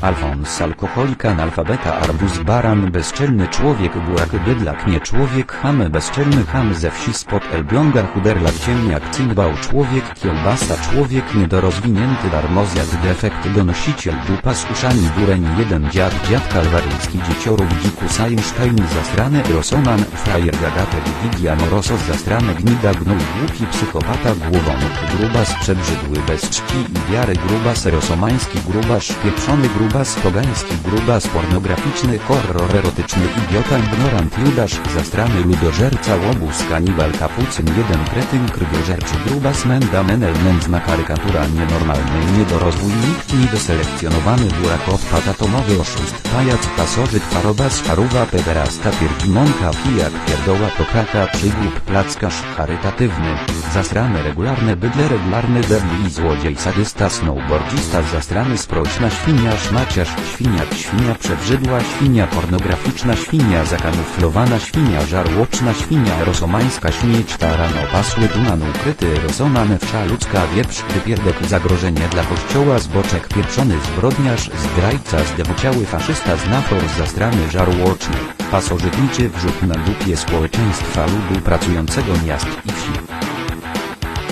Alfons alkoholik analfabeta arbuz baran bezczelny człowiek burak bydlak nie człowiek ham bezczelny ham ze wsi spod Elbląga chuderlak ciemniak cymbał człowiek kiełbasa człowiek niedorozwinięty darmozjad defekt donosiciel dupa z uszami dureń jeden dziad dziad kalwaryjski dzieciorów dziku Einstein zastrany rosoman frajer gagatek gigia morosos zastrane gnida gnój głupi psychopata głowonóg grubas przebrzydły bez czci i wiary grubas rosomański grubas pieprzony grubas pogański grubas pornograficzny horror erotyczny idiota ignorant judasz zastrany ludożerca łobuz kanibal kapucyn jeden kretyn krwiożerczy grubas menda menel nędzna karykatura nienormalny niedorozwój nikt niedoselekcjonowany burak odpad atomowy oszust pajac pasożyt parobas paruwa pederasta pierdzimonka pijak pierdoła pokraka przygłup plackarz charytatywny zasrany regularne bydle regularny debil i złodziej sadysta snowboardzista zastrany sprośna świnia szmaciarz świniak świnia przebrzydła świnia pornograficzna świnia zakamuflowana świnia żarłoczna świnia rosomańska śmieć taran opasły tuman ukryty rosoman wsza ludzka wieprz wypierdek zagrożenie dla kościoła zboczek pieprzony zbrodniarz zdrajca zdewociały faszysta znafor zastrany żarłoczny pasożytniczy wrzut na dupie społeczeństwa ludu pracującego miast i wsi